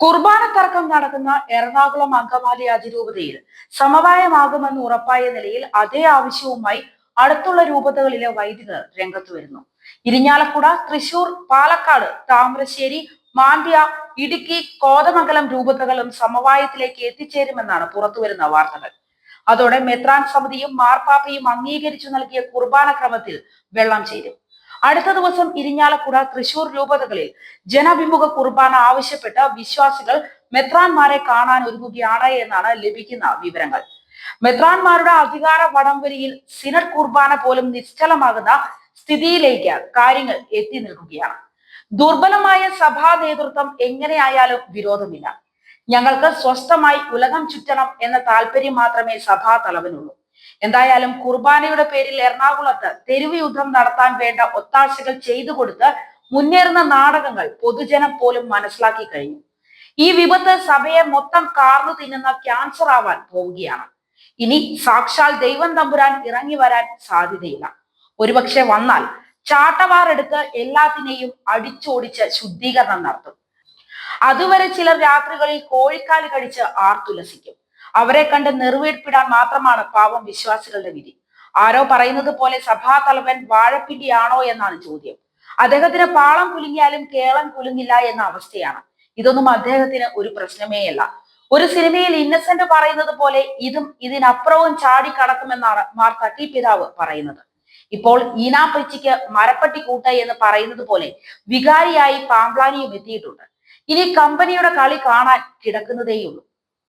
കുർബാന തർക്കം നടക്കുന്ന എറണാകുളം അങ്കമാലി അതിരൂപതയിൽ സമവായമാകുമെന്ന് ഉറപ്പായ നിലയിൽ അതേ ആവശ്യവുമായി അടുത്തുള്ള രൂപതകളിലെ വൈദികർ രംഗത്ത് വരുന്നു. ഇരിഞ്ഞാലക്കുട തൃശൂർ പാലക്കാട് താമരശ്ശേരി മാണ്ഡ്യ ഇടുക്കി കോതമംഗലം രൂപതകളും സമവായത്തിലേക്ക് എത്തിച്ചേരുമെന്നാണ് പുറത്തുവരുന്ന വാർത്തകൾ. അതോടെ മെത്രാൻ സമിതിയും മാർപ്പാപ്പയും അംഗീകരിച്ചു നൽകിയ കുർബാന ക്രമത്തിൽ വെള്ളം ചേരും. അടുത്ത ദിവസം ഇരിഞ്ഞാലക്കുട തൃശൂർ രൂപതകളിൽ ജനഭിമുഖ കുർബാന ആവശ്യപ്പെട്ട് വിശ്വാസികൾ മെത്രാൻമാരെ കാണാൻ ഒരുങ്ങുകയാണ് എന്നാണ് ലഭിക്കുന്ന വിവരങ്ങൾ. മെത്രാൻമാരുടെ അധികാര വടംവരിയിൽ സിനഡ് കുർബാന പോലും നിശ്ചലമാകുന്ന സ്ഥിതിയിലേക്ക് കാര്യങ്ങൾ എത്തി നിൽക്കുകയാണ്. ദുർബലമായ സഭാ നേതൃത്വം എങ്ങനെയായാലും വിരോധമില്ല. ഞങ്ങൾക്ക് സ്വസ്ഥമായി ഉലകം ചുറ്റണം എന്ന താല്പര്യം മാത്രമേ സഭാ തലവനുള്ളൂ. എന്തായാലും കുർബാനയുടെ പേരിൽ എറണാകുളത്ത് തെരുവ് യുദ്ധം നടത്താൻ വേണ്ട ഒത്താശകൾ ചെയ്തു കൊടുത്ത് മുന്നേറുന്ന നാടകങ്ങൾ പൊതുജനം പോലും മനസ്സിലാക്കി കഴിഞ്ഞു. ഈ വിപത്ത് സഭയെ മൊത്തം കാർന്നു തിന്നുന്ന ക്യാൻസർ ആവാൻ പോവുകയാണ്. ഇനി സാക്ഷാൽ ദൈവം തമ്പുരാൻ ഇറങ്ങി വരാൻ സാധ്യതയില്ല. ഒരുപക്ഷെ വന്നാൽ ചാട്ടവാറെടുത്ത് എല്ലാത്തിനെയും അടിച്ചോടിച്ച് ശുദ്ധീകരണം നടത്തും. അതുവരെ ചില രാത്രികളിൽ കോഴിക്കാൽ കടിച്ച് ആർത്തുലസിക്കും അവരെ കണ്ട് നിർവീർപ്പിടാൻ മാത്രമാണ് പാവം വിശ്വാസികളുടെ വിധി. ആരോ പറയുന്നത് പോലെ സഭാതലവൻ വാഴപ്പിണ്ടിയാണോ എന്നാണ് ചോദ്യം. അദ്ദേഹത്തിന് പാളം കുലുങ്ങിയാലും കേളം കുലുങ്ങില്ല എന്ന അവസ്ഥയാണ്. ഇതൊന്നും അദ്ദേഹത്തിന് ഒരു പ്രശ്നമേയല്ല ഒരു സിനിമയിൽ ഇന്നസെന്റ് പറയുന്നത് പോലെ ഇതും ഇതിനപ്പുറവും ചാടി കടക്കുമെന്നാണ് മാർ തട്ടി പിതാവ് പറയുന്നത്. ഇപ്പോൾ ഈനാപ്പച്ചിക്ക് മരപ്പട്ടി കൂട്ട എന്ന് പറയുന്നത് പോലെ വികാരിയായി പാമ്പ്ലാനിയും എത്തിയിട്ടുണ്ട്. ഇനി കമ്പനിയുടെ കളി കാണാൻ കിടക്കുന്നതേയുള്ളൂ.